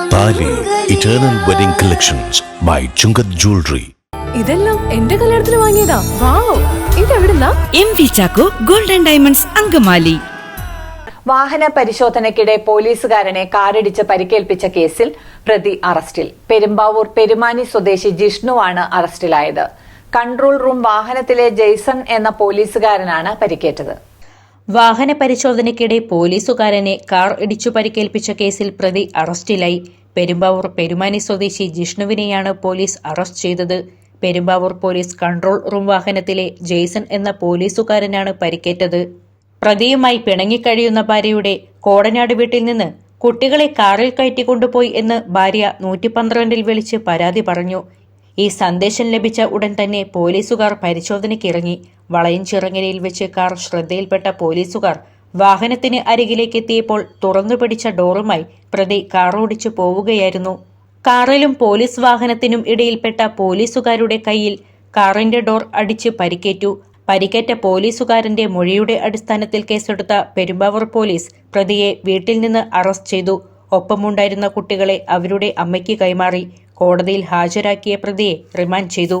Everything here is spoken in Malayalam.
Eternal wedding collections by Chunkath jewellery ഇതെല്ലാം എന്റെ കല്യാണത്തിന് വാങ്ങിയതാ. Wow ഇതെവിടുന്നാ M V Chacko golden diamonds Angamaly. വാഹന പരിശോധനയ്ക്കിടെ പോലീസുകാരനെ കാറിടിച്ച് പരിക്കേൽപ്പിച്ച കേസിൽ പ്രതി അറസ്റ്റിൽ. പെരുമ്പാവൂർ പെരുമാനി സ്വദേശി ജിഷ്ണുവാണ് അറസ്റ്റിലായത്. കൺട്രോൾ റൂം വാഹനത്തിലെ ജെയ്സൺ എന്ന പോലീസുകാരനാണ് പരിക്കേറ്റത്. വാഹന പരിശോധനയ്ക്കിടെ പോലീസുകാരനെ കാർ ഇടിച്ചു പരിക്കേൽപ്പിച്ച കേസിൽ പ്രതി അറസ്റ്റിലായി. പെരുമ്പാവൂർ പെരുമാനി സ്വദേശി ജിഷ്ണുവിനെയാണ് പോലീസ് അറസ്റ്റ് ചെയ്തത്. പെരുമ്പാവൂർ പോലീസ് കൺട്രോൾ റൂം വാഹനത്തിലെ ജെയ്സൺ എന്ന പോലീസുകാരനാണ് പരിക്കേറ്റത്. പ്രതിയുമായി പിണങ്ങിക്കഴിയുന്ന ഭാര്യയുടെ കോടനാട് വീട്ടിൽ നിന്ന് കുട്ടികളെ കാറിൽ കയറ്റിക്കൊണ്ടുപോയി എന്ന് ഭാര്യ നൂറ്റി പന്ത്രണ്ടിൽ വിളിച്ച് പരാതി പറഞ്ഞു. ഈ സന്ദേശം ലഭിച്ച ഉടൻ തന്നെ പോലീസുകാർ പരിശോധനയ്ക്കിറങ്ങി വളയഞ്ചിറങ്ങരയിൽ വെച്ച് കാർ ശ്രദ്ധയിൽപ്പെട്ട പോലീസുകാർ വാഹനത്തിന് അരികിലേക്ക് എത്തിയപ്പോൾ തുറന്നു പിടിച്ച ഡോറുമായി പ്രതി കാറോടിച്ചു പോവുകയായിരുന്നു. കാറിലും പോലീസ് വാഹനത്തിനും ഇടയിൽപ്പെട്ട പോലീസുകാരുടെ കയ്യിൽ കാറിന്റെ ഡോർ അടിച്ച് പരിക്കേറ്റു. പരിക്കേറ്റ പോലീസുകാരന്റെ മൊഴിയുടെ അടിസ്ഥാനത്തിൽ കേസെടുത്ത പെരുമ്പാവൂർ പോലീസ് പ്രതിയെ വീട്ടിൽ നിന്ന് അറസ്റ്റ് ചെയ്തു. ഒപ്പമുണ്ടായിരുന്ന കുട്ടികളെ അവരുടെ അമ്മയ്ക്ക് കൈമാറി. കോടതിയിൽ ഹാജരാക്കിയ പ്രതിയെ റിമാൻഡ് ചെയ്തു